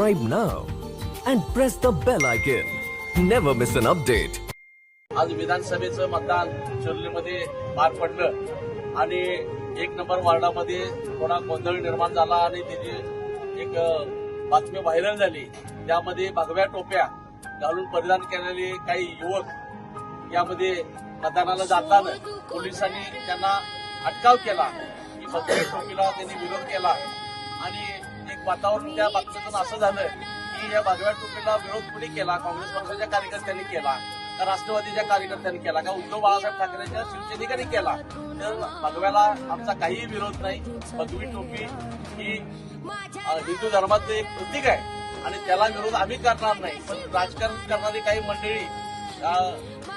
subscribe now and press the bell icon. Never miss an update. आज विधानसभेचं मतदान शिर्लीमध्ये पार पडलं आणि एक नंबर वार्डामध्ये थोडा गोंधळ निर्माण झाला आणि त्याची एक बातमी व्हायरल झाली त्यामध्ये भगव्या टोप्या घालून परिधान केलेले काही युवक यामध्ये मतदानाला जाताना पोलिसांनी त्यांना अटकाव केला की भगव्या टोपीला त्यांनी विरोध केला आणि एक वातावरण त्या बातमीतून असं झालं की या भगव्या टोपेला विरोध कुणी केला? काँग्रेस पक्षाच्या कार्यकर्त्यांनी केला? का राष्ट्रवादीच्या कार्यकर्त्यांनी केला? का उद्धव बाळासाहेब ठाकरेच्या शिवसैनिकांनी केला? तर भगव्याला आमचा काहीही विरोध नाही. भगवी टोपी ही हिंदू धर्माचं एक प्रतीक आहे. आणि त्याला विरोध आम्ही करणार नाही. पण राजकारण करणारी काही मंडळी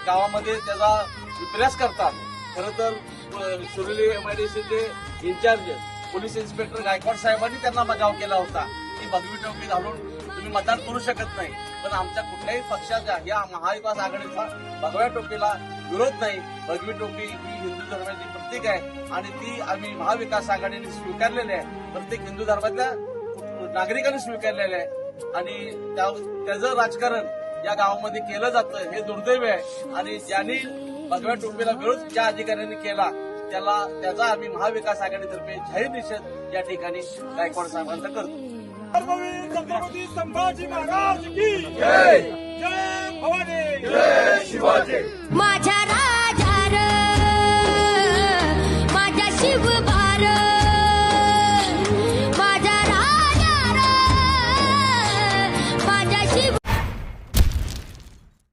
गावामध्ये त्याचा विप्रयास करतात. खरं तर सुरली एम आय डी सीचे in charge police inspector Gaikwad साहेबांनी त्यांना बजाव केला होता. की भगवी टोपी घालून तुम्ही मतदान करू शकत नाही. पण आमच्या कुठल्याही पक्षाच्या या महाविकास आघाडीचा भगव्या टोपीला विरोध नाही. भगवी टोपी ही हिंदू धर्माची प्रतीक आहे आणि ती आम्ही महाविकास आघाडीने स्वीकारलेली आहे. प्रत्येक हिंदू धर्मातल्या नागरिकांनी स्वीकारलेली आहे. आणि त्या- त्याचं राजकारण या गावामध्ये केलं जातं हे दुर्दैव आहे. आणि ज्यांनी भगव्या टोपीला विरोध ज्या अधिकाऱ्यांनी केला त्याला त्याचा आम्ही महाविकास आघाडीतर्फे जाहीर निषेध या ठिकाणी गायकवाड साहेबांचा करतो. छत्रपती छत्रपती संभाजी महाराज की जय! जय भवानी! जय शिवाजी! माझ्या